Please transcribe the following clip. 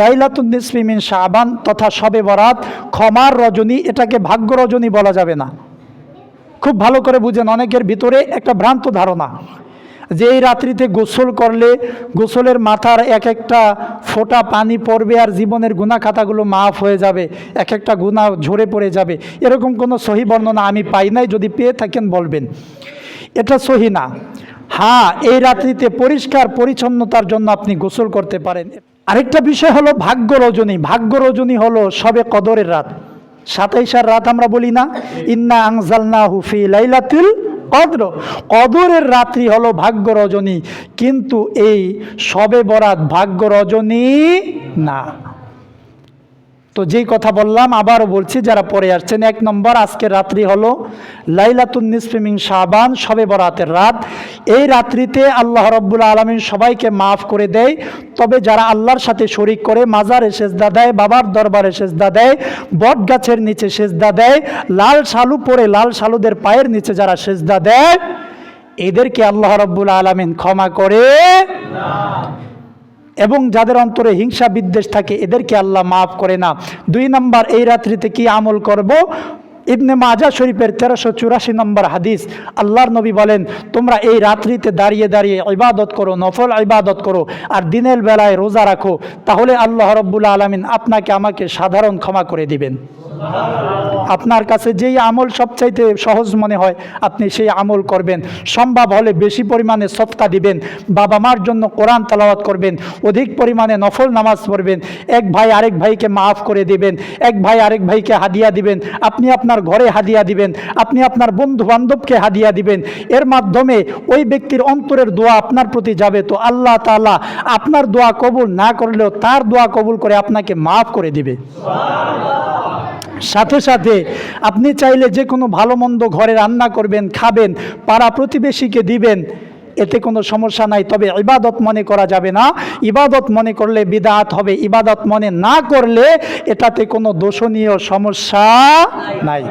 লাইলাতুন নিসফিমিন শাহবান তথা শবে বরাত, ক্ষমার রজনী, এটাকে ভাগ্য রজনী বলা যাবে না। খুব ভালো করে বুঝেন, অনেকের ভিতরে একটা ভ্রান্ত ধারণা। যে এই রাত্রিতে গোসল করলে গোসলের মাথার এক একটা ফোঁটা পানি পড়বে আর জীবনের গুণা খাতাগুলো মাফ হয়ে যাবে, এক একটা গুণা ঝরে পড়ে যাবে। এরকম কোনো সহি বর্ণনা আমি পাই নাই, যদি পেয়ে থাকেন বলবেন। এটা সহি না। হ্যাঁ এই রাত্রিতে পরিষ্কার পরিচ্ছন্নতার জন্য আপনি গোসল করতে পারেন। আরেকটা বিষয় হলো ভাগ্য রজনী। ভাগ্য রজনী হলো সবে কদরের রাত। সাতাইশার রাত আমরা বলি না। ইন্না আংজালনা হুফি লাইলাতিল কদর। কদরের রাত্রি হলো ভাগ্য রজনী। কিন্তু এই সবে বরাত ভাগ্য রজনী না। তো যেই কথা বললাম, আবারও বলছি, যারা পরে আসছেন, এক নম্বর আজকে রাত্রি হলো লাইলাতুন নিসফিমিং শাবান, সবে বরাতের রাত। এই রাত্রিতে আল্লাহ রব্বুল আলমিন সবাইকে মাফ করে দেয়। তবে যারা আল্লাহর সাথে শরিক করে, মাজারে সেজদা দেয়, বাবার দরবারে সেজদা দেয় বট গাছের নিচে সেজদা দেয়, লাল শালু পরে লাল শালুদের পায়ের নিচে যারা সেজদা দেয়, এদেরকে আল্লাহ রব্বুল আলমিন ক্ষমা করে এবং যাদের অন্তরে হিংসা বিদ্বেষ থাকে, এদেরকে আল্লাহ মাফ করে না। দুই নম্বর, এই রাত্রিতে কি আমল করব? ইবনে মাজা শরীফের তেরোশো চুরাশি নম্বর হাদিস, আল্লাহর নবী বলেন, তোমরা এই রাত্রিতে দাঁড়িয়ে দাঁড়িয়ে ইবাদত করো, নফল ইবাদত করো, আর দিনের বেলায় রোজা রাখো, তাহলে আল্লাহ রব্বুল আলমিন আপনাকে, আমাকে সাধারণ ক্ষমা করে দিবেন। আপনার কাছে যেই আমল সবচাইতে সহজ মনে হয়, আপনি সেই আমল করবেন। সম্ভব হলে বেশি পরিমাণে সৎকা দিবেন। বাবা মার জন্য কোরআন তালাওয়াত করবেন। অধিক পরিমাণে নফল নামাজ পড়বেন। এক ভাই আরেক ভাইকে মাফ করে দিবেন। এক ভাই আরেক ভাইকে হাদিয়া দিবেন। আপনি আপনার ঘরে হাদিয়া দিবেন। আপনি আপনার বন্ধু বান্ধবকে হাদিয়া দিবেন। এর মাধ্যমে ওই ব্যক্তির অন্তরের দোয়া আপনার প্রতি যাবে। তো আল্লাহ তাআলা আপনার দোয়া কবুল না করলেও তার দোয়া কবুল করে আপনাকে মাফ করে দিবে। সাথে সাথে আপনি চাইলে যে কোনো ভালো মন্দ ঘরে রান্না করবেন, খাবেন, পাড়া প্রতিবেশীকে দিবেন, এতে কোনো সমস্যা নাই। তবে ইবাদত মনে করা যাবে না। ইবাদত মনে করলে বিদাত হবে। ইবাদত মনে না করলে এটাতে কোনো দোষণীয় সমস্যা নাই।